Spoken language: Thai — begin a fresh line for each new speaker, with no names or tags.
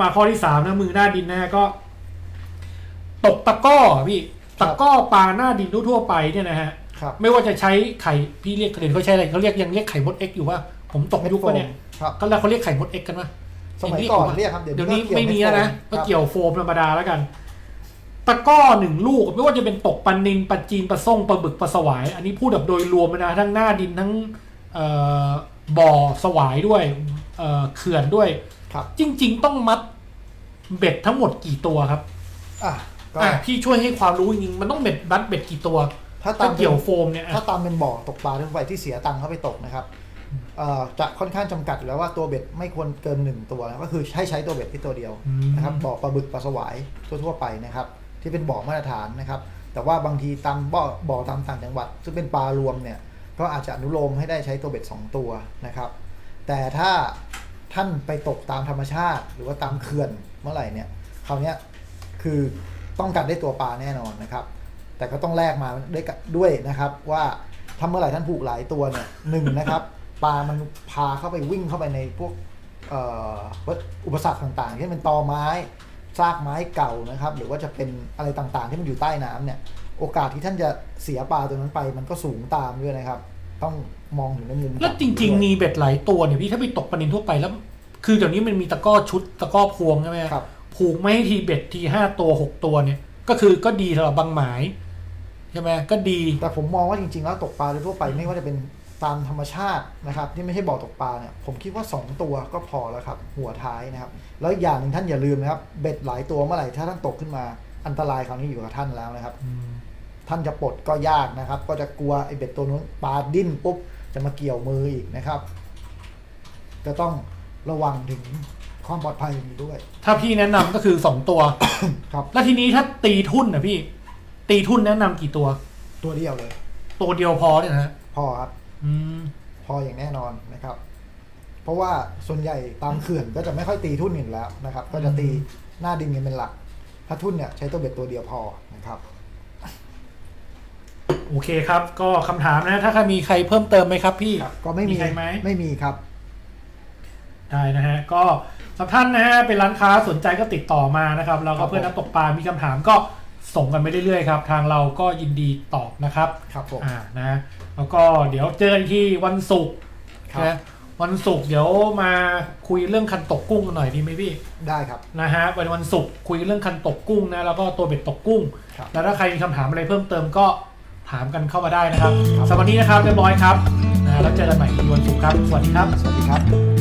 มาข้อที่สามนะมือหน้าดินนะฮะก็ ตกตะกร้อพี่ตะกร้อปลาหน้าดินทั่วๆไปเนี่ยนะฮะ
ครับ
ไม่ว่าจะใช้ไข่พี่เรียกเดี๋ยวเขาใช้อะไรเขาเรียกยังเรียกไข่มดเอ็กอยู่ว่าผมตกยุคปะเนี่ย
ครับ
ก็แล้วเขาเรียกไข่มดเอ็กกันปะ
สมัยก่อนเรียกครับเดี๋ยว
เดี๋ยวนี้
ก็
ไม่มีแล้วนะก็
ครับ
เกี่ยวโฟมธรรมดาแล้วกัน ตะกร้อหนึ่งลูก ไม่ว่าจะเป็นตกปลานินปลาจีนปลาส้งปลาบึกปลาสวาย อันนี้พูดแบบโดยรวมเลยนะทั้งหน้าดินทั้งเอ่อบ่อสวายด้วย เอ่อเขื่อนด้วย
ครับ
จริง ๆ ต้องมัดเบ็ดทั้งหมดกี่ตัวครับ
อะก็
อะพี่ช่วยให้ความรู้จริงๆมันต้องเบ็ดบัดเบ็ดกี่ตัว
ถ้าตา
ถ้าม
เป็น
เกี่ยวโฟมเนี่ย
ถ้า
อะ
ตามเป็นบ่อตกปลาทั่วไปที่เสียตังค์เข้าไปตกนะครับเอ่อจะค่อนข้างจำกัดอยู่แล้วว่าตัวเบ็ดไม่ควรเกินหนึ่งตัวนะก็คือให้ใช้ตัวเบ็ดที่ตัวเดียว
อืม
นะครับบ่อปลาบึกปลาสวายทั่วๆไปนะครับ ที่เป็นบ่อมาตรฐานนะครับ แต่ว่าบางทีตามบ่อบ่อตามต่างจังหวัด ซึ่งเป็นปลารวมเนี่ยก็อาจจะอนุโลมให้ได้ใช้ตัวเบ็ด2ตัวนะครับ แต่ถ้าท่านไปตกตามธรรมชาติ หรือว่าตามเขื่อนเมื่อไหร่เนี่ยคราวนี้คือต้องการได้ตัวปลาแน่นอนนะครับ แต่ก็ต้องแลกมาด้วยด้วยนะครับ ว่าถ้าเมื่อไหร่ท่านผูกหลายตัวเนี่ยหนึ่งนะครับปลามันพาเข้าไปวิ่งเข้าไปในพวกอุปสรรคต่างๆที่นเป็นตอไม้ซากไม้เก่านะครับ หรือว่าจะเป็นอะไรต่างๆ ที่มันอยู่ใต้น้ำเนี่ย โอกาสที่ท่านจะเสียปลาตัวนั้นไป มันก็สูงตามด้วยนะครับ ต้องมองถึงในมุม
แล้วจริง ๆ มีเบ็ดหลายตัวเนี่ยพี่ถ้าไปตกปลานินทั่วไปแล้ว คือเดี๋ยวนี้มันมีตะกร้อชุดตะกร้อพวงใช่ไหม
ครับ
ผูกไม่ให้ทีเบ็ดทีห้าตัวหกตัวเนี่ย ก็คือก็ดีสำหรับบางหมายใช่ไหมก็ดี
แต่ผมมองว่าจริง ๆ แล้วตกปลาโดยทั่วไปไม่ว่าจะเป็นตามธรรมชาตินะครับ ที่ไม่ใช่บ่อตกปลาเนี่ยผมคิดว่า 2 ตัวก็พอแล้วครับ หัวท้ายนะครับ แล้วอีกอย่างหนึ่งท่านอย่าลืมนะครับ เบ็ดหลายตัวเมื่อไหร่ถ้าท่านตกขึ้นมาอันตรายคราวนี้อยู่กับท่านแล้วนะครับ ท่านจะปลดก็ยากนะครับ ก็จะกลัวไอ้เบ็ดตัวนู้นปลาดิ้นปุ๊บจะมาเกี่ยวมืออีกนะครับ จะต้องระวังถึงความปลอดภัยอย่างนี้ด้วย
ถ้าพี่แนะนำก็คือสองตัว
ครับ
แล้วทีนี้ถ้าตีทุ่นนะพี่ ตีทุ่นแนะนำกี่ตัว
ตัวเดียวเลย
ตัวเดียวพอเนี่ยนะฮะ
พอครับ
อืม
พออย่างแน่นอนนะครับ เพราะว่าส่วนใหญ่ตามเขื่อนก็จะไม่ค่อยตีทุ่นอยู่แล้วนะครับ ก็จะตีหน้าดินกันเป็นหลัก ถ้าทุ่นเนี่ยใช้ตัวเบ็ดตัวเดียวพอนะครับ
โอเคครับ ก็คำถามนะ ถ้าใครมีใครเพิ่มเติมไหมครับพี่
ก็ไม่มี
ใครไหม
ไม่มีครับ
ได้นะฮะ ก็สำหรับท่านนะฮะ เป็นร้านค้าสนใจก็ติดต่อมานะครับ แล้ว
ครั
ก็
บ
เพื่อนนักตกปลา มีคำถามก็ส่งกันไปเรื่อยๆครับ ทางเราก็ยินดีตอบนะครับ
ครับผม
อ่านะ แล้วก็เดี๋ยวเจอกันที่วันศุกร์
ครับ
นะวันศุกร์เดี๋ยวมาคุยเรื่องคันตกกุ้งกันหน่อยดีไหมพี่
ได้ครับ
นะฮะวันวันศุกร์คุยเรื่องคันตกกุ้งนะแล้วก็ตัวเบ็ดตกกุ้ง
ครับ
แล้วถ้าใครมีคำถามอะไรเพิ่มเติมก็ ถามกันเข้ามาได้นะครับ
รบ
สำหรับวันนี้นะครับเรียบร้อยครับนะแล้วเจอกันใหม่ในวันศุกร์ครับ สวัสดีครับ
สวัสดีครับ